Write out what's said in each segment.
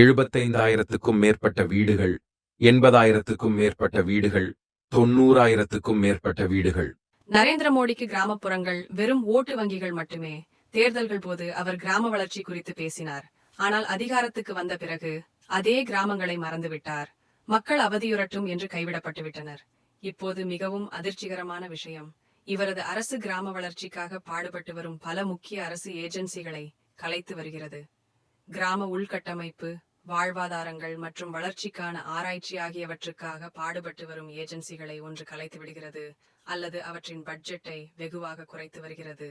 எழுபத்தைந்தாயிரத்துக்கும் மேற்பட்ட வீடுகள் எண்பதாயிரத்துக்கும் மேற்பட்ட வீடுகள் தொண்ணூறாயிரத்துக்கும் மேற்பட்ட வீடுகள். நரேந்திர மோடிக்கு கிராமப்புறங்கள் வெறும் ஓட்டு வங்கிகள் மட்டுமே. தேர்தல்கள் போது அவர் கிராம வளர்ச்சி குறித்து பேசினார். ஆனால் அதிகாரத்துக்கு வந்த பிறகு அதே கிராமங்களை மறந்துவிட்டார். மக்கள் அவதியுறட்டும் என்று கைவிடப்பட்டுவிட்டனர். இப்போது மிகவும் அதிர்ச்சிகரமான விஷயம். இவரது அரசு கிராம வளர்ச்சிக்காக பாடுபட்டு வரும் பல முக்கிய அரசு ஏஜென்சிகளை கலைத்து வருகிறது. கிராம உள்கட்டமைப்பு வாழ்வாதாரங்கள் மற்றும் வளர்ச்சிக்கான ஆராய்ச்சி ஆகியவற்றுக்காக பாடுபட்டு வரும் ஏஜென்சிகளை ஒன்று கலைத்து விடுகிறது அல்லது அவற்றின் பட்ஜெட்டை வெகுவாக குறைத்து வருகிறது.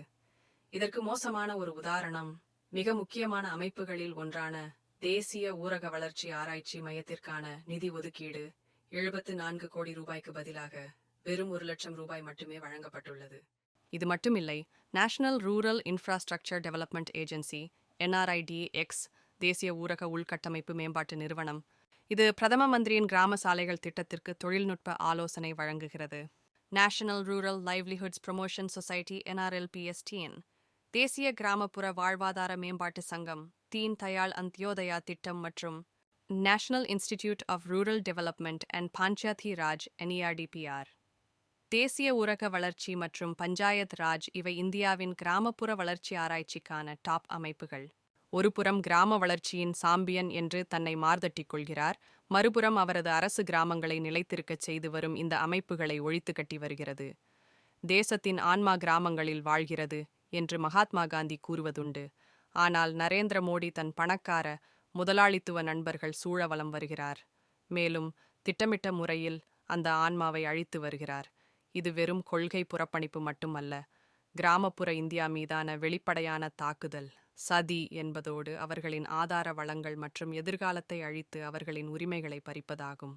இதற்கு மோசமான ஒரு உதாரணம் மிக முக்கியமான அமைப்புகளில் ஒன்றான தேசிய ஊரக வளர்ச்சி ஆராய்ச்சி மையத்திற்கான நிதி ஒதுக்கீடு எழுபத்து நான்கு கோடி ரூபாய்க்கு பதிலாக வெறும் ஒரு லட்சம் ரூபாய் மட்டுமே வழங்கப்பட்டுள்ளது. இது மட்டுமில்லை national rural infrastructure development agency NRID X தேசிய ஊரக உள்கட்டமைப்பு மேம்பாட்டு நிறுவனம். இது பிரதம மந்திரியின் கிராம சாலைகள் திட்டத்திற்கு தொழில்நுட்ப ஆலோசனை வழங்குகிறது. National rural livelihoods promotion society NRLPS TN தேசிய கிராமப்புற வாழ்வாதார மேம்பாட்டு சங்கம் தீன் தயாள் அந்தியோதயா திட்டம் மற்றும் national institute of rural development and Panchayati Raj NIRDPR தேசிய ஊரக வளர்ச்சி மற்றும் பஞ்சாயத் ராஜ் இவை இந்தியாவின் கிராமப்புற வளர்ச்சி ஆராய்ச்சிக்கான டாப் அமைப்புகள். ஒருபுறம் கிராம வளர்ச்சியின் சாம்பியன் என்று தன்னை மார்தட்டிக் கொள்கிறார் மறுபுறம் அவரது அரசு கிராமங்களை நிலைத்திருக்கச் செய்து வரும் இந்த அமைப்புகளை ஒழித்து கட்டி வருகிறது. தேசத்தின் ஆன்மா கிராமங்களில் வாழ்கிறது என்று மகாத்மா காந்தி கூறுவதுண்டு. ஆனால் நரேந்திர மோடி தன் பணக்கார முதலாளித்துவ நண்பர்கள் சூழ வலம் வருகிறார். மேலும் திட்டமிட்ட முறையில் அந்த ஆன்மாவை அழித்து வருகிறார். இது வெறும் கொள்கை புறப்பணிப்பு மட்டுமல்ல கிராமப்புற இந்தியா மீதான வெளிப்படையான தாக்குதல். சதி என்பதோடு அவர்களின் ஆதார வளங்கள் மற்றும் எதிர்காலத்தை அழித்து அவர்களின் உரிமைகளை பறிப்பதாகும்.